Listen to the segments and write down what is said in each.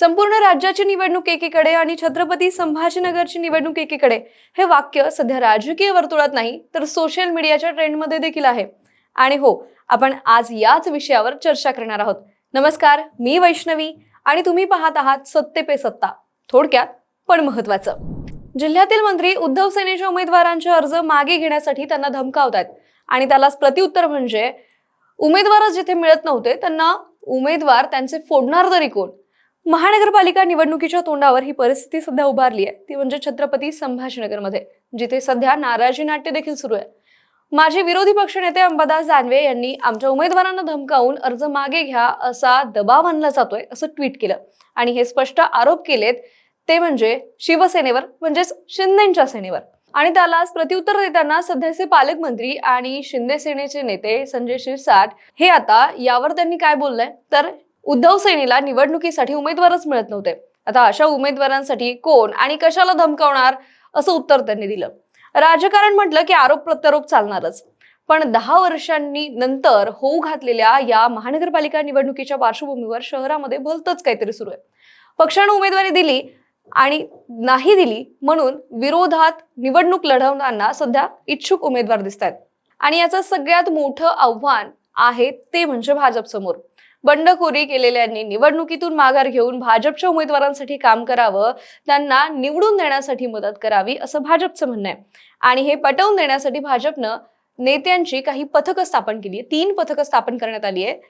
संपूर्ण राज्याची निवडणूक एकीकडे आणि छत्रपती संभाजीनगरची निवडणूक एकीकडे हे वाक्य सध्या राजकीय वर्तुळात नाही तर सोशल मीडियाच्या ट्रेंडमध्ये देखील आहे. आणि हो आपण आज याच विषयावर चर्चा करणार आहोत. नमस्कार मी वैष्णवी आणि तुम्ही पाहत आहात सत्ते पे सत्ता. थोडक्यात पण महत्वाचं. जिल्ह्यातील मंत्री उद्धव सेनेच्या उमेदवारांचे अर्ज मागे घेण्यासाठी त्यांना धमकावत आहेत आणि त्यालाच प्रत्युत्तर म्हणजे उमेदवारच जिथे मिळत नव्हते त्यांना उमेदवार त्यांचे फोडणार तरी कोण? महानगरपालिका निवडणुकीच्या तोंडावर ही परिस्थिती सध्या उभारली आहे. ती म्हणजे छत्रपती संभाजीनगरमध्ये जिथे सध्या नाराजी नाट्य देखील सुरू आहे. माजी विरोधी पक्षनेते अंबादास दानवे यांनी आमच्या उमेदवारांना धमकावून अर्ज मागे घ्या असा दबाव आणला जातोय असं ट्विट केलं. आणि हे स्पष्ट आरोप केलेत ते म्हणजे शिवसेनेवर म्हणजेच शिंदेच्या सेनेवर. आणि त्यालाच प्रत्युत्तर देताना सध्याचे पालकमंत्री आणि शिंदे सेनेचे नेते संजय शिरसाट हे आता यावर त्यांनी काय बोललंय? तर उद्धव सेनेला निवडणुकीसाठी उमेदवारच मिळत नव्हते. आता अशा उमेदवारांसाठी कोण आणि कशाला धमकावणार असं उत्तर त्यांनी दिलं. राजकारण म्हटलं की आरोप प्रत्यारोप चालणारच. पण दहा वर्षांनी नंतर होऊ घातलेल्या या महानगरपालिका निवडणुकीच्या पार्श्वभूमीवर शहरामध्ये भलतच काहीतरी सुरू आहे. पक्षानं उमेदवारी दिली आणि नाही दिली म्हणून विरोधात निवडणूक लढवताना सध्या इच्छुक उमेदवार दिसत आहेत आणि याचं सगळ्यात मोठं आव्हान आहे ते म्हणजे भाजप समोर बंडखोरी केलेल्यांनी निवडणुकीतून माघार घेऊन भाजपच्या उमेदवारांसाठी काम करावं त्यांना निवडून देण्यासाठी मदत करावी असं भाजपचं म्हणणं आहे. आणि हे पटवून देण्यासाठी भाजपनं नेत्यांची काही पथकं स्थापन केली आहे तीन पथकं स्थापन करण्यात आली आहे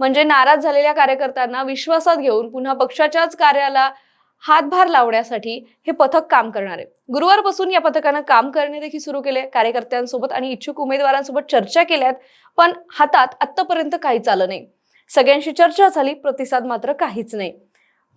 म्हणजे नाराज झालेल्या कार्यकर्त्यांना विश्वासात घेऊन पुन्हा पक्षाच्याच कार्याला हातभार लावण्यासाठी हे पथक काम करणार आहे. गुरुवारपासून या पथकानं काम करणे देखील सुरू केले कार्यकर्त्यांसोबत आणि इच्छुक उमेदवारांसोबत चर्चा केल्यात पण हातात आत्तापर्यंत काहीच आलं नाही. सगळ्यांशी चर्चा झाली प्रतिसाद मात्र काहीच नाही.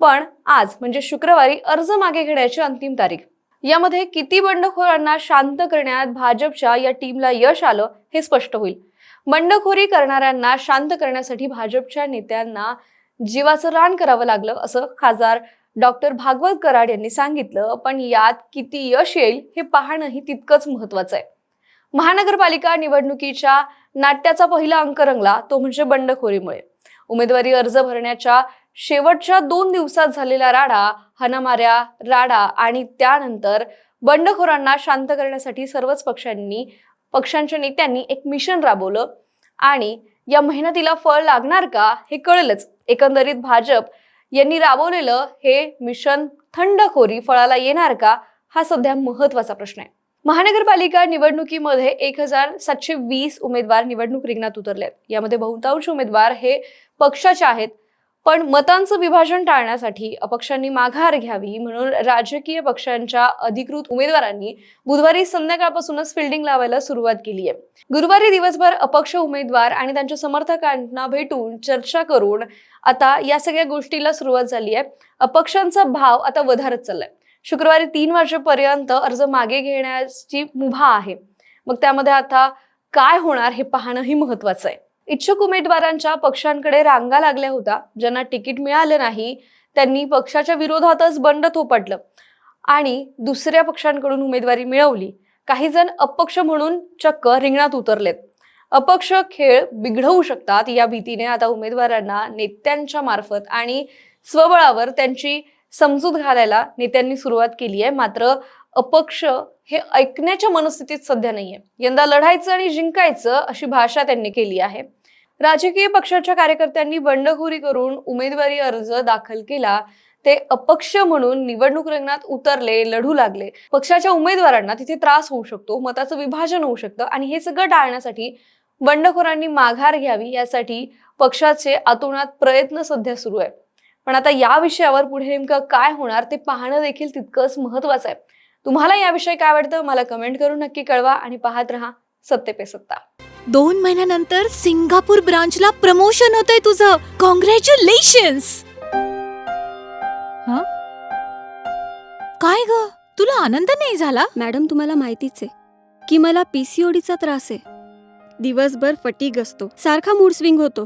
पण आज म्हणजे शुक्रवारी अर्ज मागे घेण्याची अंतिम तारीख. यामध्ये किती बंडखोरांना शांत करण्यात भाजपच्या या टीमला यश आलं हे स्पष्ट होईल. बंडखोरी करणाऱ्यांना शांत करण्यासाठी भाजपच्या नेत्यांना जीवाचं रान करावं लागलं असं खासदार डॉक्टर भागवत कराड यांनी सांगितलं. पण यात किती यश येईल हे पाहणंही तितकंच महत्वाचं आहे. महानगरपालिका निवडणुकीच्या नाट्याचा पहिला अंक रंगला तो म्हणजे बंडखोरीमुळे. उमेदवारी अर्ज भरण्याच्या शेवटच्या दोन दिवसात झालेला राडा हनामाऱ्या राडा आणि त्यानंतर बंडखोरांना शांत करण्यासाठी सर्वच पक्षांनी पक्षांच्या नेत्यांनी एक मिशन राबवलं. आणि या मेहनतीला फळ लागणार का हे कळलंच. एकंदरीत भाजप यांनी राबवलेलं हे मिशन थंडखोरी फळाला येणार का? हा सध्या महत्त्वाचा प्रश्न आहे. महानगरपालिका निवडणुकीमध्ये एक हजार सातशे वीस उमेदवार निवडणूक रिंगणात उतरलेत. यामध्ये बहुतांश उमेदवार हे पक्षाचे आहेत. पण मतांचं विभाजन टाळण्यासाठी अपक्षांनी माघार घ्यावी म्हणून राजकीय पक्षांच्या अधिकृत उमेदवारांनी बुधवारी संध्याकाळपासूनच फिल्डिंग लावायला सुरुवात केली आहे. गुरुवारी दिवसभर अपक्ष उमेदवार आणि त्यांच्या समर्थकांना भेटून चर्चा करून आता या सगळ्या गोष्टीला सुरुवात झाली आहे. अपक्षांचा भाव आता वधारत चाललाय. शुक्रवारी तीन वाजेपर्यंत अर्ज मागे घेण्याची मुभा आहे. मग त्यामध्ये आता काय होणार हे पाहणंही महत्वाचं आहे. इच्छुक उमेदवारांच्या पक्षांकडे रांगा लागल्या होत्या. ज्यांना तिकीट मिळालं नाही त्यांनी पक्षाच्या विरोधातच बंड थोपटलं आणि दुसऱ्या पक्षांकडून उमेदवारी मिळवली. काही जण अपक्ष म्हणून चक्क रिंगणात उतरलेत. अपक्ष खेळ बिघडवू शकतात या भीतीने आता उमेदवारांना नेत्यांच्या मार्फत आणि स्वबळावर त्यांची समजूत घालायला नेत्यांनी सुरुवात केली आहे. मात्र अपक्ष हे ऐकण्याच्या मनस्थितीत सध्या नाहीये. यंदा लढायचं आणि जिंकायचं अशी भाषा त्यांनी केली आहे. राजकीय पक्षाच्या कार्यकर्त्यांनी बंडखोरी करून उमेदवारी अर्ज दाखल केला. ते अपक्ष म्हणून निवडणूक रंगणात उतरले लढू लागले. पक्षाच्या उमेदवारांना तिथे त्रास होऊ शकतो मताचं विभाजन होऊ शकतं आणि हे सगळं टाळण्यासाठी बंडखोरांनी माघार घ्यावी यासाठी पक्षाचे आतोनात प्रयत्न सध्या सुरू आहे. पण आता या विषयावर पुढे नेमकं काय होणार ते पाहणं देखील तितकंच महत्वाचं आहे. तुम्हाला याविषयी काय वाटतं मला कमेंट करून नक्की कळवा आणि पाहत राहा सत्ते पे सत्ता. दोन महिन्यानंतर सिंगापूर ब्रांचला प्रमोशन होतंय तुझं. कॉंग्रॅच्युलेशन्स काय ग? तुला आनंद नाही झाला? मॅडम तुम्हाला माहितीच आहे की मला पीसीओडीचा त्रास आहे. दिवसभर फटीग असतो. सारखा मूड स्विंग होतो.